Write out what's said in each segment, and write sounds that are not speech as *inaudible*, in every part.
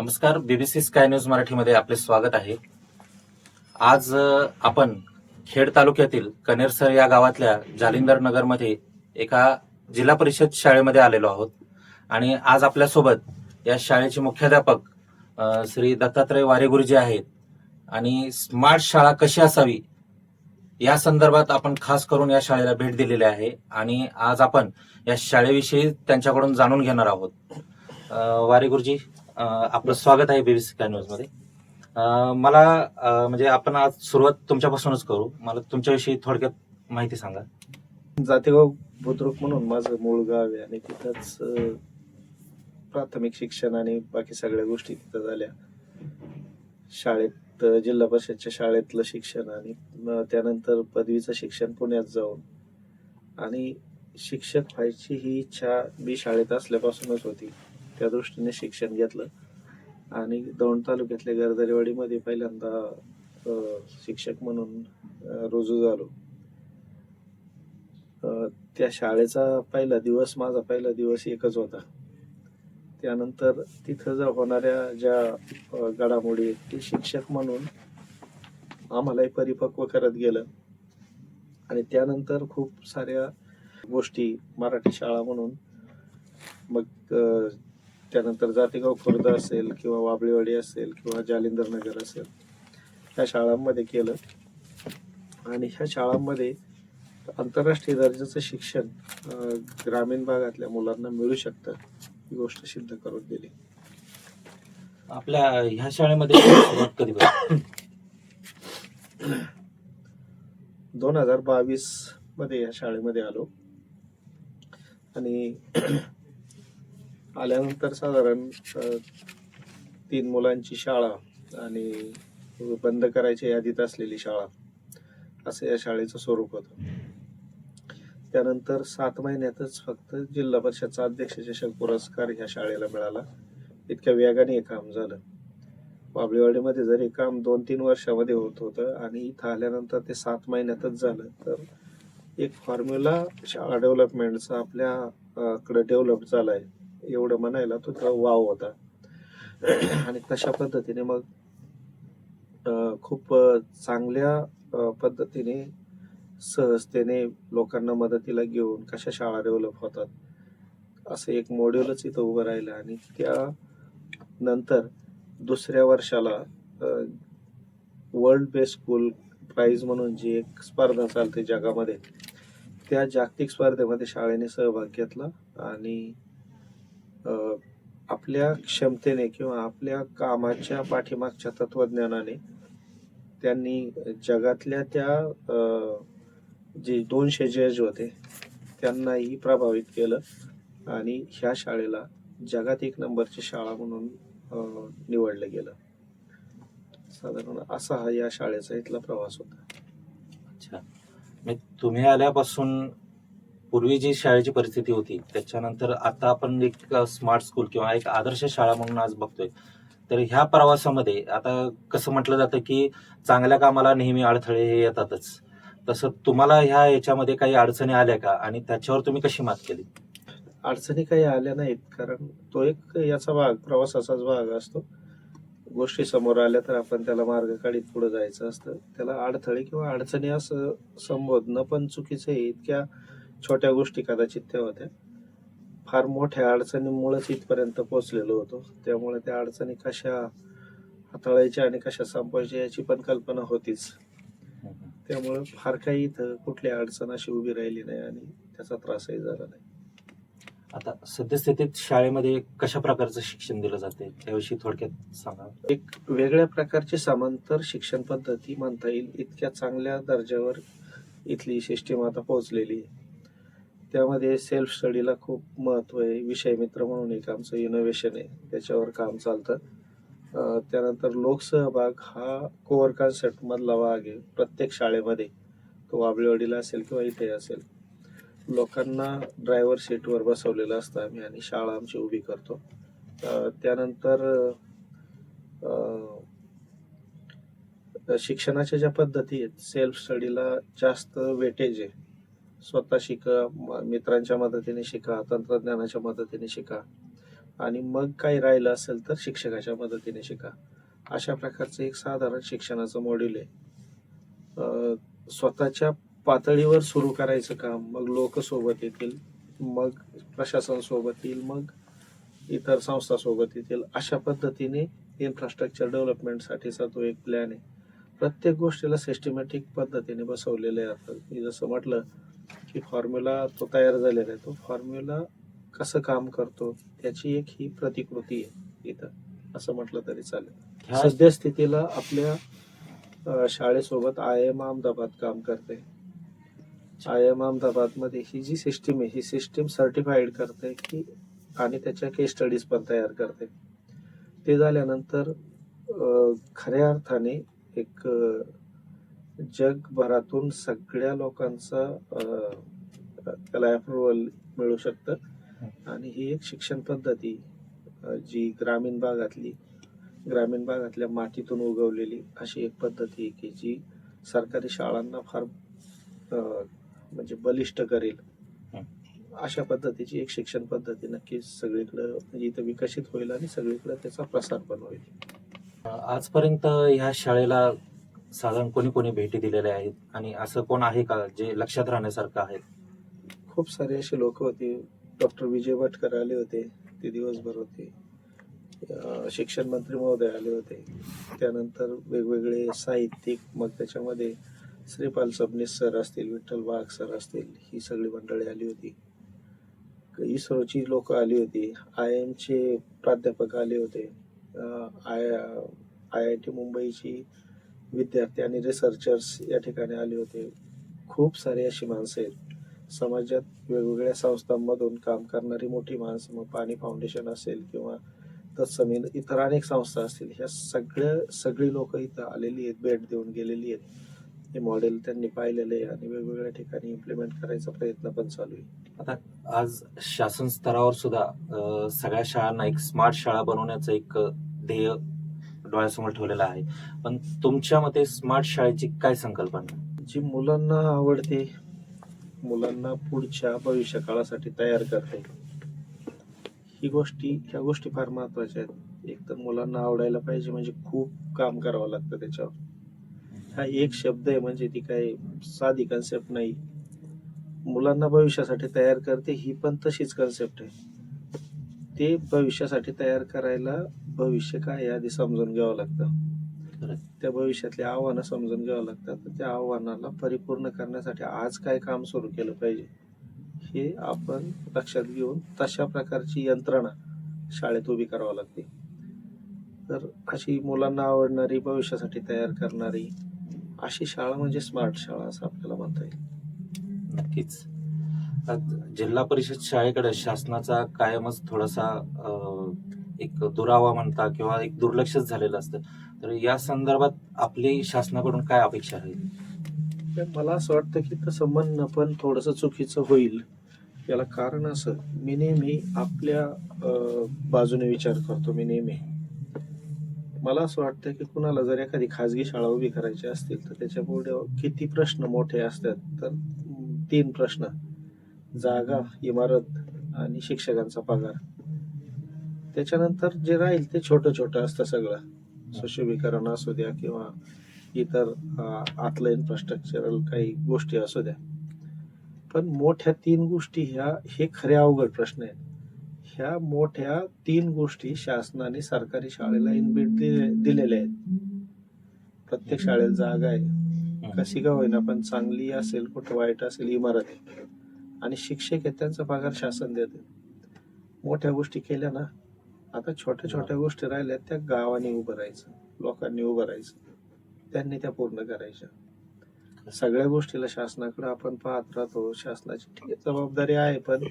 नमस्कार BBC sky news मराठीमध्ये आपले स्वागत आहे. आज आपण खेड तालुक्यातील कनेरसर या गावातल्या जालिंदर नगरमध्ये एका जिल्हा परिषद शाळेमध्ये आलेलो आहोत. आणि आज आपल्यासोबत या शाळेचे मुख्याध्यापक श्री दत्तात्रय वारे गुरुजी आहेत. आणि स्मार्ट शाळा कशी असावी या संदर्भात आपण खास करून या शाळेला भेट दिलेली आहे. आणि आज आपण या शाळेविषयी त्यांच्याकडून जाणून घेणार आहोत. वारेगुरुजी वारे गुरुजी आपलं स्वागत आहे बीबीसी काय न्यूजमध्ये. मला म्हणजे आपण आज सुरुवात तुमच्यापासूनच करू. मला तुमच्याविषयी थोडक्यात माहिती सांगा. जातेगाव बुद्रुक म्हणून माझं मूळ गाव आहे आणि तिथंच प्राथमिक शिक्षण आणि बाकी सगळ्या गोष्टी तिथं झाल्या. शाळेत जिल्हा परिषदच्या शाळेतलं शिक्षण आणि त्यानंतर पदवीचं शिक्षण पुण्यात जाऊन. आणि शिक्षक व्हायची ही इच्छा मी शाळेत असल्यापासूनच होती. त्या दृष्टीने शिक्षण घेतलं. आणि दौंड तालुक्यातल्या गर्दरेवाडीमध्ये पहिल्यांदा शिक्षक म्हणून रुजू झालो. त्या शाळेचा पहिला दिवस माझा पहिला दिवस एकच होता. त्यानंतर तिथं ज्या होणाऱ्या ज्या घडामोडी आहेत, ते शिक्षक म्हणून आम्हालाही परिपक्व करत गेलं. आणि त्यानंतर खूप साऱ्या गोष्टी मराठी शाळा म्हणून मग त्यानंतर जातेगाव खुर्द असेल किंवा वाबळेवाडी असेल किंवा जालिंदर नगर असेल ह्या शाळांमध्ये केलं. आणि ह्या शाळांमध्ये आंतरराष्ट्रीय दर्जाचं शिक्षण ग्रामीण भागातल्या मुलांना मिळू शकतं ही गोष्ट सिद्ध करून दिली. आपल्या ह्या शाळेमध्ये *coughs* सुरुवात कधी? दोन हजार बावीसमध्ये या शाळेमध्ये आलो. आणि आल्यानंतर साधारण तीन मुलांची शाळा आणि बंद करायच्या यादीत असलेली शाळा असं या शाळेचं स्वरूप होतं. त्यानंतर सात महिन्यातच फक्त जिल्हा परिषदचा अध्यक्ष चषक पुरस्कार ह्या शाळेला मिळाला. इतक्या वेगाने हे काम झालं. बाबळेवाडीमध्ये जर हे काम दोन तीन वर्षामध्ये होत होतं आणि इथं आल्यानंतर ते सात महिन्यातच झालं तर एक फॉर्म्युला शाळा डेव्हलपमेंटचा आपल्या डेव्हलपकडे डेव्हलप एवढं म्हणायला तो तेव्हा वाव होता. आणि तशा पद्धतीने मग खूप चांगल्या पद्धतीने सहजतेने लोकांना मदतीला घेऊन कशा शाळा डेव्हलप होतात असं एक मॉड्यूलच इथं उभं राहिलं. आणि त्या नंतर दुसऱ्या वर्षाला वर्ल्ड बेस्ट स्कूल प्राईज म्हणून जी एक स्पर्धा चालते जगामध्ये त्या जागतिक स्पर्धेमध्ये शाळेने सहभाग घेतला. आणि आपल्या क्षमतेने किंवा आपल्या कामाच्या पाठीमागच्या तत्वज्ञानाने त्यांनी जगातल्या त्या जे दोनशे जज होते त्यांनाही प्रभावित केलं आणि ह्या शाळेला जगात एक नंबरची शाळा म्हणून निवडलं गेलं. साधारण असा हा या शाळेचा इथला प्रवास होता. अच्छा. तुम्ही आल्यापासून पूर्वी जी शाळेची परिस्थिती होती त्याच्यानंतर आता आपण एक स्मार्ट स्कूल किंवा एक आदर्श शाळा म्हणून आज बघतोय. तर ह्या प्रवासामध्ये आता कसं म्हटलं जातं की चांगल्या कामाला नेहमी अडथळे हे येतातच. तसं तुम्हाला ह्या याच्यामध्ये काही अडचणी आल्या का? आणि त्याच्यावर तुम्ही कशी मात केली? अडचणी काही आल्या नाहीत कारण तो एक याचा भाग प्रवासाचाच भाग असतो. गोष्टी समोर आल्या तर आपण त्याला मार्ग काढीत पुढे जायचं असतं. त्याला अडथळे किंवा अडचणी असं संबोधणं पण चुकीचं आहे. इतक्या छोट्या गोष्टी कदाचित त्या होत्या. फार मोठ्या अडचणीमुळेच इथपर्यंत पोहोचलेलो होतो. त्यामुळे त्या अडचणी कशा हाताळायच्या आणि कशा संपवायच्या याची पण कल्पना होतीच. त्यामुळे फार काही इथं कुठली अडचण अशी उभी राहिली नाही आणि त्याचा त्रासही झाला नाही. आता सद्यस्थितीत शाळेमध्ये कशा प्रकारचं शिक्षण दिलं जाते त्याविषयी थोडक्यात सांगा. एक वेगळ्या प्रकारची समांतर शिक्षण पद्धती म्हणता येईल. इतक्या चांगल्या दर्जावर इथली सिस्टीम आता पोहोचलेली आहे. त्यामध्ये सेल्फ स्टडीला खूप महत्त्व आहे. विषय मित्र म्हणून एक आमचं इनोव्हेशन आहे. त्याच्यावर काम चालतं. त्यानंतर लोकसहभाग हा कोअर कॉन्सेप्टमधला भाग आहे. प्रत्येक शाळेमध्ये तो वाबळेवाडीला असेल किंवा इथे असेल. लोकांना ड्रायव्हर सीटवर बसवलेलं असतं आम्ही आणि शाळा आमची उभी करतो. त्यानंतर शिक्षणाच्या ज्या पद्धती आहेत सेल्फ स्टडीला जास्त वेटेज आहे. स्वतः शिका म- मित्रांच्या मदतीने शिका तंत्रज्ञानाच्या मदतीने शिका. आणि मग काही राहिलं असेल तर शिक्षकाच्या मदतीने शिका. अशा प्रकारचं एक साधारण शिक्षणाचं मॉड्यूल आहे. स्वतःच्या पातळीवर सुरू करायचं काम मग लोक सोबत येतील मग प्रशासन सोबत येईल मग इतर संस्था सोबत येतील. अशा पद्धतीने इन्फ्रास्ट्रक्चर डेव्हलपमेंटसाठीचा तो एक प्लॅन आहे. प्रत्येक गोष्टीला सिस्टमॅटिक पद्धतीने बसवलेले आहे जसं म्हटलं की फॉर्म्युला तो तयार झालेला आहे. तो फॉर्म्युला कसं काम करतो त्याची एक ही प्रतिकृती आहे इथं. असं म्हटलं तरी चालेल. ह्या सद्यस्थितीला आपल्या शाळेसोबत आय एम अहमदाबाद काम करते. आय एम अहमदाबादमध्ये ही जी सिस्टीम आहे ही सिस्टीम सर्टिफाईड करते की आणि त्याच्या केस स्टडीज पण तयार करते. ते झाल्यानंतर खऱ्या अर्थाने एक जगभरातून सगळ्या लोकांचा त्याला अप्रुव्हल मिळू शकतं. आणि ही एक शिक्षण पद्धती जी ग्रामीण भागातली ग्रामीण भागातल्या मातीतून उगवलेली अशी एक पद्धती आहे की जी सरकारी शाळांना फार म्हणजे बलिष्ठ करेल. अशा पद्धतीची एक शिक्षण पद्धती नक्कीच सगळीकडे म्हणजे इथं विकसित होईल आणि सगळीकडे त्याचा प्रसार पण होईल. आजपर्यंत ह्या शाळेला साधारण कोणी कोणी भेटी दिलेल्या आहेत आणि असं कोण आहे का जे लक्षात राहण्यासारखं आहे? खूप सारे असे लोक होते. डॉक्टर विजय भटकर आले होते. ते दिवसभर होते. शिक्षण मंत्री महोदय आले होते. त्यानंतर वेगवेगळे साहित्यिक मग त्याच्यामध्ये श्रीपाल सबनीस सर असतील विठ्ठल वाघ सर असतील ही सगळी मंडळी आली होती. इस्रोची लोक आली होती. आय एमचे प्राध्यापक आले होते. आय आय आय टी मुंबईची विद्यार्थी आणि रिसर्चर्स या ठिकाणी आले होते. खूप सारी अशी माणसं आहेत. समाजात वेगवेगळ्या संस्थांमधून काम करणारी मोठी माणसं मग पाणी फाउंडेशन असेल किंवा तत्समीन इतर अनेक संस्था असतील ह्या सगळ्या सगळी लोक इथं आलेली आहेत भेट देऊन गेलेली आहेत. हे मॉडेल त्यांनी पाहिलेलं आहे आणि वेगवेगळ्या ठिकाणी इम्प्लिमेंट करायचा प्रयत्न पण चालू आहे. आता आज शासन स्तरावर सुद्धा सगळ्या शाळांना एक स्मार्ट शाळा बनवण्याचं एक ध्येय डोळ्यासमोर ठेवलेला आहे. पण तुमच्या मते स्मार्ट शाळेची काय संकल्पना? जी मुलांना आवडते मुलांना पुढच्या भविष्य काळासाठी तयार करते. ही गोष्टी ह्या गोष्टी फार महत्त्वाच्या आहेत. एक तर मुलांना आवडायला पाहिजे म्हणजे खूप काम करावं लागतं त्याच्यावर. हा एक शब्द आहे म्हणजे ती काय साधी कन्सेप्ट नाही. मुलांना भविष्यासाठी तयार करते ही पण तशीच कन्सेप्ट आहे. ते भविष्यासाठी तयार करायला भविष्य काय आधी समजून घ्यावं लागतं. त्या भविष्यातली आव्हानं समजून घ्यावं लागतात. तर त्या आव्हानाला परिपूर्ण करण्यासाठी आज काय काम सुरू केलं पाहिजे हे आपण लक्षात घेऊन तशा प्रकारची यंत्रणा शाळेत उभी करावी लागते. तर अशी मुलांना आवडणारी भविष्यासाठी तयार करणारी अशी शाळा म्हणजे स्मार्ट शाळा असं आपल्याला म्हणता येईल. नक्कीच. जिल्हा परिषद शाळेकडे शासनाचा कायमच थोडासा एक दुरावा म्हणता किंवा एक दुर्लक्षच झालेलं असतं. तर या संदर्भात आपली शासनाकडून काय अपेक्षा राहील मला असं वाटतं की तसं म्हणणं पण थोडंसं चुकीचं होईल. याला कारण असं मी नेहमी आपल्या बाजूने विचार करतो मी नेहमी. मला असं वाटतं की कुणाला जर एखादी खाजगी शाळा उभी करायची असतील तर त्याच्या पुढे किती प्रश्न मोठे असतात तर तीन प्रश्न. जागा इमारत आणि शिक्षकांचा पगार. त्याच्यानंतर जे राहील ते छोटं छोटं असतं सगळं. सुशोभीकरण असू द्या किंवा इतर आतलं इन्फ्रास्ट्रक्चरल काही गोष्टी असू द्या. पण मोठ्या तीन गोष्टी ह्या हे खरे अवघड प्रश्न आहेत. ह्या मोठ्या तीन गोष्टी शासनाने सरकारी शाळेला इनबिट दिलेल्या आहेत. प्रत्येक शाळेला जागा आहे. कशी का होईना पण चांगली असेल कुठं वाईट असेल इमारत आहे. आणि शिक्षक आहेत त्यांचा पगार शासन देते मोठ्या गोष्टी केल्या ना आता छोट्या छोट्या गोष्टी राहिल्या त्या गावाने उभं राहायचं लोकांनी उभं राहायचं. त्यांनी त्या पूर्ण करायच्या. सगळ्या गोष्टीला शासनाकडे आपण पाहत राहतो. शासनाची ठीक आहे जबाबदारी आहे पण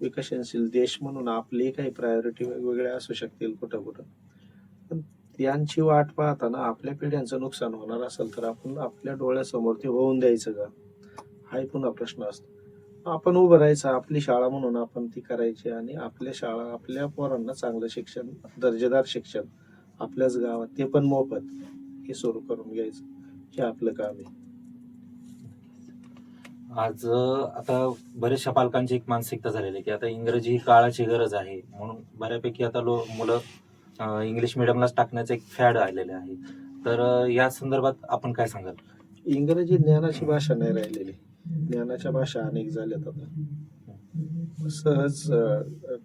विकसनशील देश म्हणून आपली काही प्रायोरिटी वेगवेगळ्या असू शकतील कुठं कुठं पण यांची वाट पाहताना आपल्या पिढ्यांचं नुकसान होणार असेल तर आपण आपल्या डोळ्यासमोर ते होऊन द्यायचं का? हाही पुन्हा प्रश्न असतो. आपण उभं राहायचं आपली शाळा म्हणून आपण ती करायची आणि आपल्या शाळा आपल्या पोरांना चांगलं शिक्षण दर्जेदार शिक्षण आपल्याच गावात ते पण मोफत हे सुरू करून घ्यायचं हे आपलं काम आहे. आज आता बऱ्याचशा पालकांची एक मानसिकता झालेली आहे की आता इंग्रजी ही काळाची गरज आहे म्हणून बऱ्यापैकी आता लो मुलं इंग्लिश मिडियमलाच टाकण्याचं एक फॅड आलेले आहे. तर या संदर्भात आपण काय सांगाल? इंग्रजी ज्ञानाची भाषा नाही राहिलेली. ज्ञानाच्या भाषा अनेक झाल्यात आता. सहज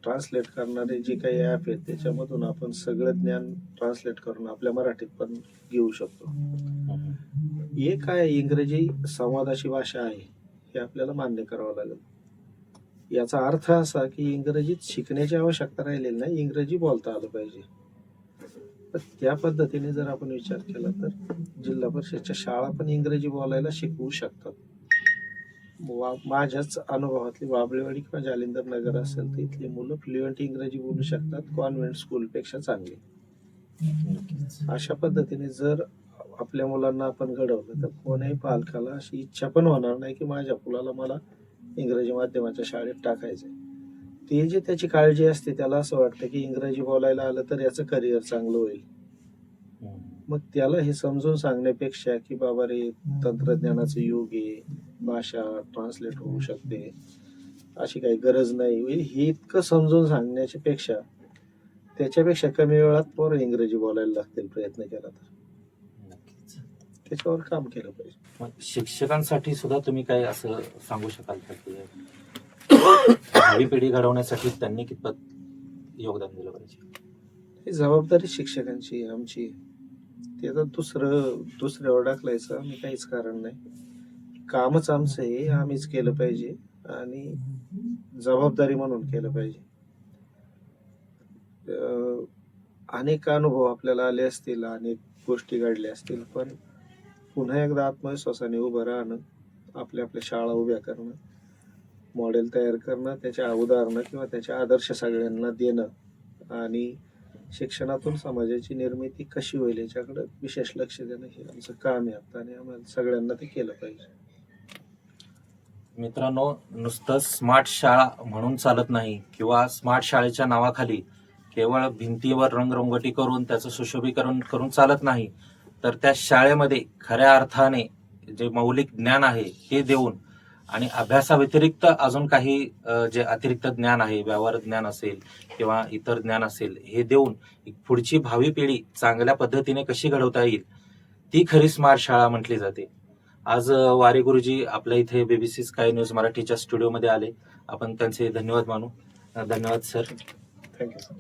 ट्रान्सलेट करणारे जे काही ऍप आहेत त्याच्यामधून आपण सगळं ज्ञान ट्रान्सलेट करून आपल्या मराठीत पण घेऊ शकतो. एक काय इंग्रजी संवादाची भाषा आहे हे आपल्याला मान्य करावं लागेल. याचा अर्थ असा की इंग्रजीत शिकण्याची आवश्यकता राहिलेली नाही इंग्रजी बोलता आलं पाहिजे. तर त्या पद्धतीने जर आपण विचार केला तर जिल्हा परिषदच्या शाळा पण इंग्रजी बोलायला शिकवू शकतात. वा- माझ्याच अनुभवातली बाबळेवाडी किंवा जालिंदर नगर असेल तर इथली मुलं फ्लुएंट इंग्रजी बोलू शकतात कॉन्व्हेंट स्कूलपेक्षा चांगली. अशा पद्धतीने जर आपल्या मुलांना आपण घडवलं तर कोण्याही पालकाला अशी इच्छा पण होणार नाही की माझ्या मुलाला मला इंग्रजी माध्यमाच्या शाळेत टाकायचंय. ते जे त्याची काळजी असते त्याला असं वाटतं की इंग्रजी बोलायला आलं तर याचं करिअर चांगलं होईल. मग त्याला हे समजून सांगण्यापेक्षा की बाबा रे तंत्रज्ञानाचं युग आहे भाषा ट्रान्सलेट होऊ शकते. अशी काही गरज नाही. म्हणजे हे इतकं समजून सांगण्याच्या पेक्षा त्याच्यापेक्षा कमी वेळात पोरं इंग्रजी बोलायला लागतील प्रयत्न केला तर. त्याच्यावर काम केलं पाहिजे. शिक्षकांसाठी सुद्धा तुम्ही काय असं सांगू शकाल का की पिढी घडवण्यासाठी त्यांनी कितपत योगदान दिलं पाहिजे? ही जबाबदारी शिक्षकांची आमची ते आता दुसरं दुसऱ्यावर टाकलायचं आम्ही काहीच कारण नाही. कामच आमचं आहे आम्हीच केलं पाहिजे आणि जबाबदारी म्हणून केलं पाहिजे. अनेक अनुभव आपल्याला आले असतील अनेक गोष्टी घडल्या असतील पण पुन्हा एकदा आत्मविश्वासाने उभं राहणं आपल्या आपल्या शाळा उभ्या करणं मॉडेल तयार करणं त्याच्या उदाहरणं किंवा त्याचे आदर्श सगळ्यांना देणं आणि शिक्षणातून समाजाची निर्मिती कशी होईल याच्याकडे विशेष लक्ष देणं हे आमचं काम आहे आता आणि आम्हाला सगळ्यांना ते केलं पाहिजे. मित्रांनो नुसतं स्मार्ट शाळा म्हणून चालत नाही किंवा स्मार्ट शाळेच्या नावाखाली केवळ भिंतीवर रंगरंगोटी करून त्याचं सुशोभीकरण करून चालत नाही तर त्या शाळेमध्ये खऱ्या अर्थाने जे मौलिक ज्ञान आहे हे देऊन आणि अभ्यासाव्यतिरिक्त अजून काही जे अतिरिक्त ज्ञान आहे व्यवहार ज्ञान असेल किंवा इतर ज्ञान असेल हे देऊन पुढची भावी पिढी चांगल्या पद्धतीने कशी घडवता येईल ती खरी स्मार्ट शाळा म्हटली जाते. आज वारे गुरुजी आपल्या इथे बीबीसी स्काय न्यूज मराठीच्या स्टुडिओमध्ये आले. आपण त्यांचे धन्यवाद मानू. धन्यवाद सर. थँक्यू